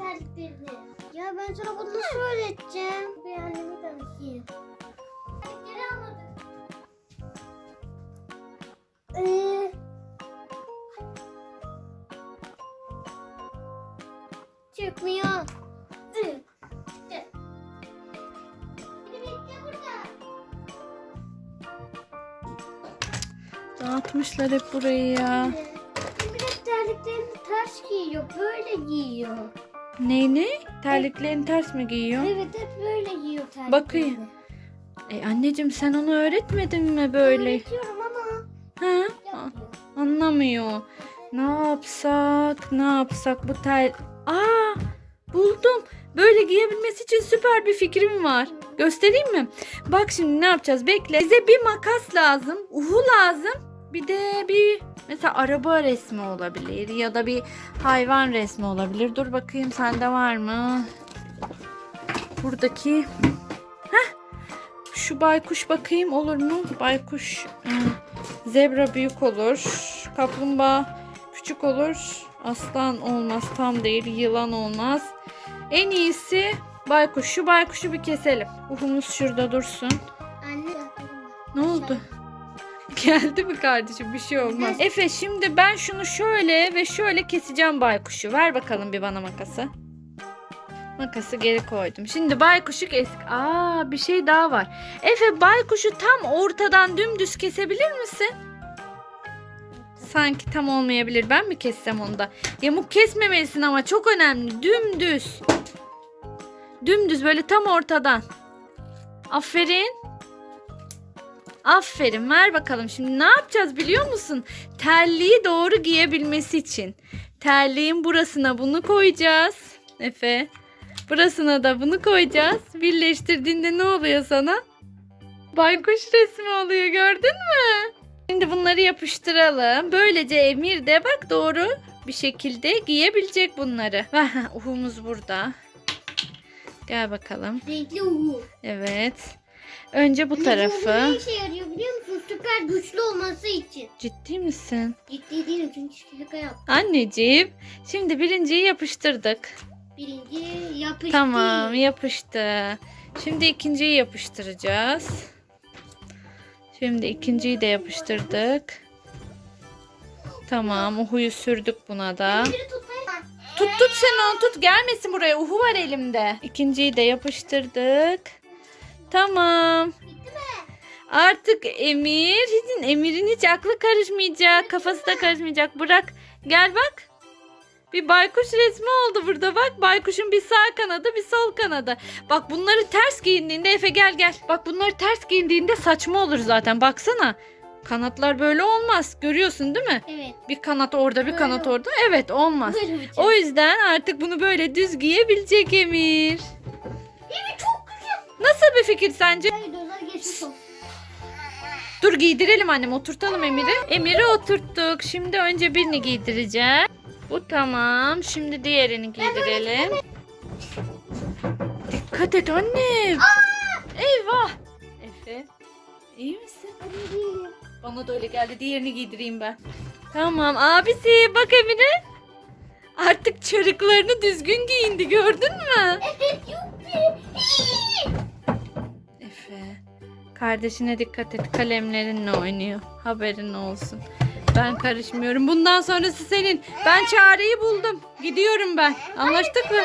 terliklerini. Ya ben sana bunu nasıl öğreteceğim? Bir anneme danışayım. Geri almadık. Ee, çıkmıyor. Ee, işte. Beni bekle burada. Dağıtmışlar hep burayı ya. Hep terliklerini ters giyiyor. Böyle giyiyor. Neyini? Terliklerini ters mi giyiyor? Evet hep böyle giyiyor terliklerini. Bakayım. E anneciğim sen onu öğretmedin mi böyle? Öğretiyorum ama Ha? yapmıyor. Anlamıyor. Ne yapsak? Ne yapsak bu tel... Aa! Buldum. Böyle giyebilmesi için süper bir fikrim var. Göstereyim mi? Bak şimdi ne yapacağız? Bekle. Bize bir makas lazım. Uhu lazım. Bir de bir mesela araba resmi olabilir ya da bir hayvan resmi olabilir. Dur bakayım sende var mı? Buradaki Heh. Şu baykuş bakayım olur mu? Baykuş hmm, zebra büyük olur. Kaplumbağa küçük olur. Aslan olmaz tam değil. Yılan olmaz. En iyisi baykuş. Şu baykuşu bir keselim. Uhumuz şurada dursun. Anne. Ne oldu? Geldi mi kardeşim? Bir şey olmaz. Efe şimdi ben şunu şöyle ve şöyle keseceğim baykuşu. Ver bakalım bir bana makası. Makası geri koydum. Şimdi baykuşu kes. Aa bir şey daha var. Efe baykuşu tam ortadan dümdüz kesebilir misin? Sanki tam olmayabilir. Ben mi kessem onu da? Yamuk kesmemelisin ama çok önemli. Dümdüz. Dümdüz böyle tam ortadan. Aferin. Aferin ver bakalım. Şimdi ne yapacağız biliyor musun? Terliği doğru giyebilmesi için. Terliğin burasına bunu koyacağız. Efe. Burasına da bunu koyacağız. Birleştirdiğinde ne oluyor sana? Baykuş resmi oluyor gördün mü? Şimdi bunları yapıştıralım. Böylece Emir de bak doğru bir şekilde giyebilecek bunları. Uhumuz burada. Gel bakalım. Renkli uğur. Evet. Önce bu tarafı. Ne işe yarıyor biliyor musun? Süper güçlü olması için. Ciddi misin? Ciddi değilim çünkü şaka yaptım. Anneciğim, şimdi birinciyi yapıştırdık. Birinci yapıştı. Tamam, yapıştı. Şimdi ikinciyi yapıştıracağız. Şimdi ikinciyi de yapıştırdık. Tamam, uhuyu sürdük buna da. Tut tut sen onu tut, gelmesin buraya. Uhu var elimde. İkinciyi de yapıştırdık. Tamam. Bitti mi? Artık Emir, hiç, Emir'in hiç aklı karışmayacak, kafası da karışmayacak. Bırak, gel bak. Bir baykuş resmi oldu burada bak. Baykuşun bir sağ kanadı, bir sol kanadı. Bak bunları ters giyindiğinde Efe gel gel. Bak bunları ters giyindiğinde saçma olur zaten. Baksana. Kanatlar böyle olmaz. Görüyorsun değil mi? Evet. Bir kanat orada, bir Böyle kanat ol- orada. Evet, olmaz. O yüzden artık bunu böyle düz giyebilecek Emir. Bir fikir sence? Dur giydirelim annem oturtalım Emir'i. Emir'i oturttuk. Şimdi önce birini giydireceğim. Bu tamam. Şimdi diğerini giydirelim. Dikkat et annem. Eyvah. Efe. iyi misin? Bana da öyle geldi. Diğerini giydireyim ben. Tamam abisi bak Emir'e. Artık çarıklarını düzgün giyindi gördün mü? Evet. Efe. Kardeşine dikkat et. Kalemlerinle oynuyor. Haberin olsun. Ben karışmıyorum. Bundan sonrası senin. Ben çareyi buldum. Gidiyorum ben. Anlaştık mı?